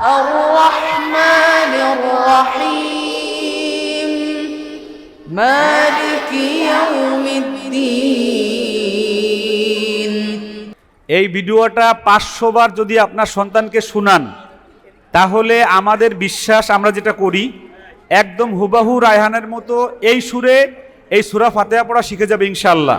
الرحمن الرحيم مالك يوم الدين এই ভিডিওটা পাঁচশো বার যদি আপনার সন্তানকে শুনান তাহলে আমাদের বিশ্বাস আমরা যেটা করি একদম হুবাহু রায়হানের মতো এই সুরে এই সুরা ফাতেহা পড়া শিখে যাবে ইনশাল্লাহ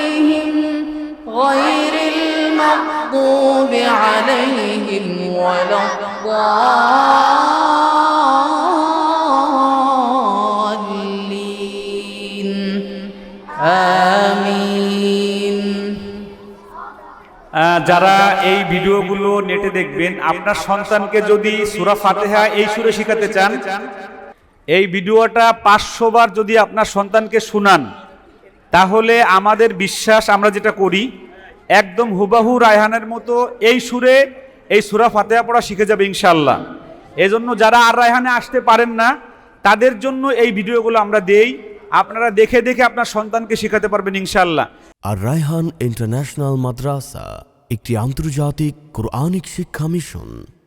المغضوب عليهم ولا الضالين آمين আহ, যারা এই ভিডিওগুলো নেটে দেখবেন আপনার সন্তানকে যদি সুরা ফাতেহা এই সুরে শিখাতে চান এই ভিডিওটা পাঁচশো বার যদি আপনার সন্তানকে শুনান তাহলে আমাদের বিশ্বাস আমরা যেটা করি একদম হুবাহু রায়হানের মতো এই সুরে, এই সুরা ফাতেহা পড়া শিখে যাবে ইনশাল্লাহ এজন্য যারা আর রায়হানে আসতে পারেন না, তাদের জন্য এই ভিডিওগুলো আমরা দেই। আপনারা দেখে দেখে আপনার সন্তানকে শেখাতে পারবেন ইনশাল্লাহ আর রায়হান ইন্টারন্যাশনাল মাদ্রাসা, একটি আন্তর্জাতিক কোরআনিক শিক্ষা মিশন।